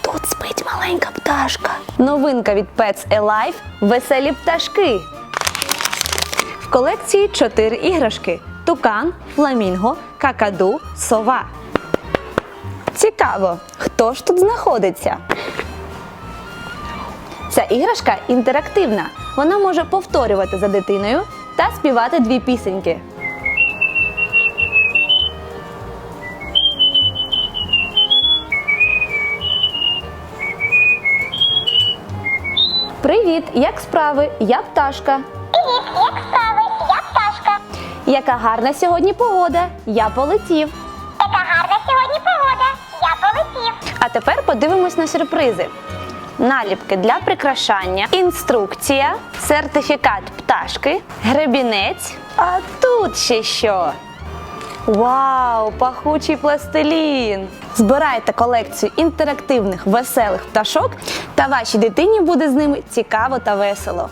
Тут спить маленька пташка. Новинка від Pets Alive – веселі пташки. В колекції чотири іграшки: тукан, фламінго, какаду, сова. Цікаво, хто ж тут знаходиться? Ця іграшка інтерактивна. Вона може повторювати за дитиною та співати дві пісеньки. Привіт! Як справи? Я пташка. Привіт, як справи? Я пташка. Яка гарна сьогодні погода? Я полетів. Така гарна сьогодні погода. Я полетів. А тепер подивимось на сюрпризи. Наліпки для прикрашання, інструкція, сертифікат пташки, гребінець. А тут ще що? Вау, пахучий пластилін! Збирайте колекцію інтерактивних веселих пташок, та вашій дитині буде з ними цікаво та весело.